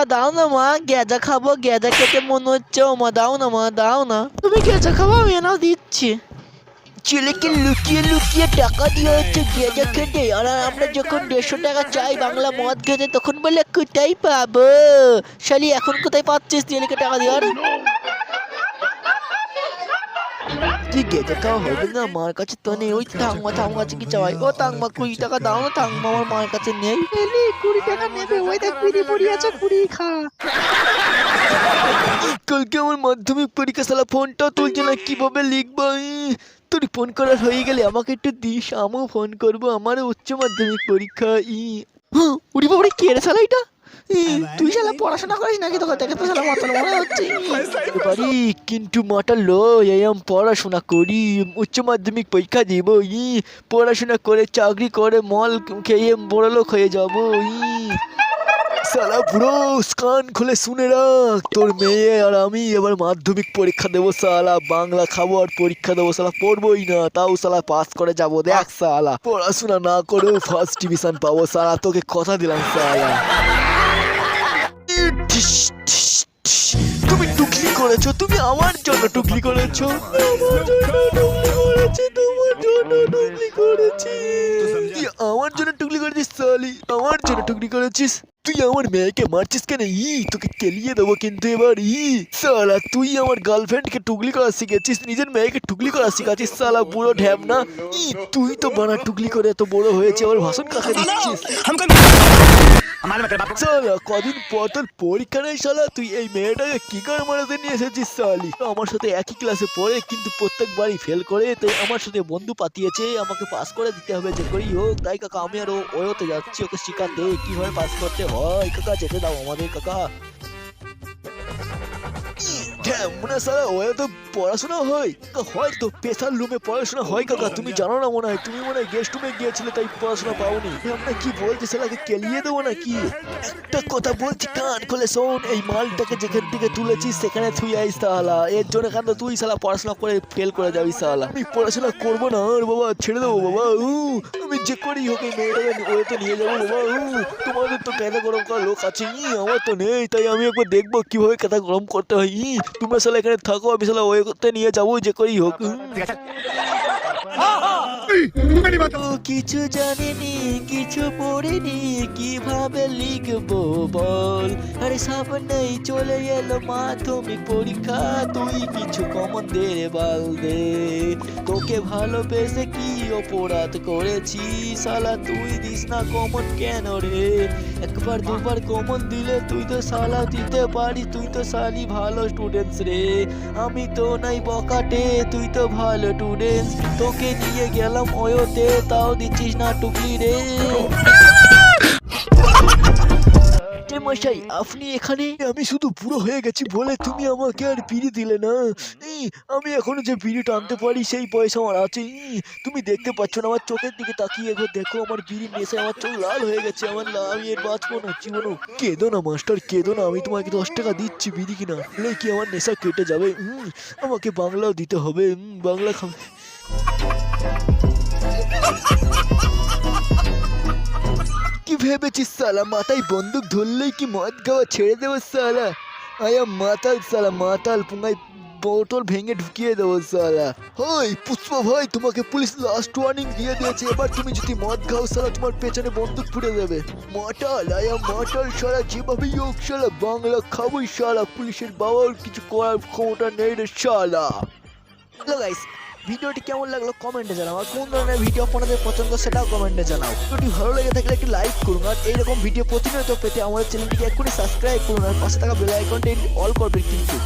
টাকা দাও না, মা। গেজা খাব গেজা খেতে মনে হচ্ছে। ও মা, দাও না, মা, দাও না। তুমি গেজা খাব, আমি এনাও দিচ্ছি। ছেলেকে লুকিয়ে লুকিয়ে টাকা দিয়ে হচ্ছে গেজা খেতে। আর আমরা যখন দেড়শো টাকা চাই বাংলা মদ খেতে, তখন বলে, কোথায় পাবো? শালি, এখন কোথায় পাচ্ছিস ছেলেকে টাকা দেওয়ার? তুই গেজা খাওয়া হবে না মার কাছে তো নেই ওই থাংমা থাংমা কাছে কি চাওয়াই ও থাংমা কুড়ি টাকা দাও না থাংমা আমার মার কাছে নেই এলি কুড়ি টাকা নেবে ওই দেখ কুড়ি পড়ি আছে কুড়ি খা কালকে আমার মাধ্যমিক পরীক্ষা সালা ফোনটাও তুলছে না কীভাবে লিখব তোর ফোন করার হয়ে গেলে আমাকে একটু দিস আমিও ফোন করব আমারও উচ্চ মাধ্যমিক পরীক্ষা ই হ্যাঁ, উড়ি বাবারে কে রে শালা এটা তুই শালা পড়াশোনা করিস নাকি? তোকে দেখে তো শালা মাতাল মনে হচ্ছে। পারি কিন্তু মাতাল লয় এই পড়াশোনা করি উচ্চ মাধ্যমিক পরীক্ষা দিব ই পড়াশোনা করে চাকরি করে মল খেয়ে বড় লোক হয়ে যাব ই। সালা পুরো কান খুলে শুনে রাখ তোর মেয়ে আর আমি এবার মাধ্যমিক পরীক্ষা দেবো সালা বাংলা খাব আর পরীক্ষা দেবো সালা পড়বোই না তাও সালা পাস করে যাব দেখ সালা পড়াশোনা না করেও ফার্স্ট ডিভিশন পাবো সালা তোকে কথা দিলাম সালা করেছ? তুমি আমার জন্য টুকলি করেছ? আমার জন্য টুকলি করেছি তোমার জন্য টুকলি করেছি। আমার জন্য টুকলি করেছিস সালি। আমার জন্য টুকলি করেছিস। আমার মেয়েকে মারছিস কেন? ই তোকে কেলিয়ে দেবো কিন্তু এবার ই। সালা তুই আমার গার্লফ্রেন্ডকে টুকলি করা শিখেছিস নিজের মেয়েকে টুকলি করা শিখাচ্ছিস সালা বুড়ো ঢ্যাব না? ই তুই তো বানা টুকলি করে এত বড় হয়েছে আমার ভাষণ কাকে দিচ্ছিস? সালা কদিন পর তোর পরীক্ষা নেই শালা? তুই এই মেয়েটাকে কি করে মারাতে নিয়ে এসেছিস সালি আমার সাথে একই ক্লাসে পড়ে কিন্তু প্রত্যেকবারই ফেল করে তাই আমার সাথে বন্ধু পাতিয়েছে আমাকে পাস করে দিতে হবে যে করেই হোক। তাই কাকা আমি আর ও- ওতে যাচ্ছি ওকে শিখাতে কীভাবে পাস করতে হয়? কাকা যেতে দাও আমাদের কাকা মনে সারা ওরা তো পড়াশোনা হয়? হয়তো পেশার রুমে পড়াশোনা হয় কাকা তুমি জানো না মনে হয় তুমি মনে হয় গেস্ট রুমে গিয়েছিলে তাই পড়াশোনা পাওনি। আমরা কি বলছি সেটাকে কেলিয়ে দেবো নাকি? একটা কথা বলছি কান খুলে শোন এই মালটাকে যেখান থেকে তুলেছিস সেখানে তুই আইস সালা এর জন্য কেন তুই সালা পড়াশোনা করে ফেল করে যাবি সালা আমি পড়াশোনা করব না আর বাবা ছেড়ে দেবো বাবা উ, আমি যে করি হোক এই মেয়েটাকে ওয়েতে নিয়ে যাব বাবা উ, তোমাদের তো কেনা গরম করার লোক আছে ই আমার তো নেই তাই আমি একবার দেখব কীভাবে কেতা গরম করতে হয় ই। তোমরা সালা এখানে থাকো আমি সালা ওয়ে করতে নিয়ে যাব যে করেই হোক। কিছু জানিনি কিছু পড়িনি কীভাবে লিখব বল? সামনেই চলে এলো মাধ্যমিক পরীক্ষা। তুই কিছু কমন দে রে বাল দে। তোকে ভালোবেসে কি অপরাধ করেছি? শালা, তুই দিস না কমন কেন রে? একবার দুবার কমন দিলে তুই তো শালা দিতে পারিস তুই তো শালি ভালো স্টুডেন্টস রে। আমি তো নাই বকাটে, তুই তো ভালো স্টুডেন্টস তোকে নিয়ে গেলাম ওয়োতে তাও দিচ্ছিস না টুকলি রে। মশাই আপনি এখানে? আমি শুধু বুড়ো হয়ে গেছি বলে তুমি আমাকে আর বিড়ি দিলে না। আমি এখনও যে বিড়ি টানতে পারি সেই পয়সা আমার আছে। তুমি দেখতে পাচ্ছ না আমার চোখের দিকে তাকিয়ে একবার দেখো আমার বিড়ি নেশায় আমার চোখ লাল হয়ে গেছে আমার আমি এর বাঁচবো না জীবনও কেঁদো না মাস্টার কেঁদো না আমি তোমাকে দশ টাকা দিচ্ছি বিড়ি কিনা? হলে কি আমার নেশা কেটে যাবে? উম, আমাকে বাংলাও দিতে হবে। উম, বাংলা খাবে ভেবেছিস সালা? মাথায় বন্দুক ধরলেই কি মদ খাওয়া ছেড়ে দেবো সালা? আয়া মাতাল সালা, মাতাল পুঙ্গায় বোতল ভেঙে ঢুকিয়ে দেবো সালা। হই, পুষ্প ভাই, তোমাকে পুলিশ লাস্ট ওয়ার্নিং দিয়ে দিয়েছে। এবার তুমি যদি মদ খাও সালা, তোমার পেছনে বন্দুক ফুটে দেবে। মাতাল, আয়া মাতাল সালা যেভাবেই হোক সালা, বাংলা খাবোই সালা। পুলিশের বাবার কিছু করার ক্ষমতা নেই রে সালা। হ্যালো গাইস ভিডিওটি কেমন লাগল? কমেন্টে জানাও। আর কোন ধরনের ভিডিও আপনাদের পছন্দ, সেটাও কমেন্টে জানাও। ভিডিওটি ভালো লেগে থাকলে একটি লাইক করুন। আর এইরকম ভিডিও প্রতিনিয়ত পেতে আমাদের চ্যানেলটিকে এক্ষুনি সাবস্ক্রাইব করুন। আর পাশে থাকা বেল আইকনটি অল করবেন কিন্তু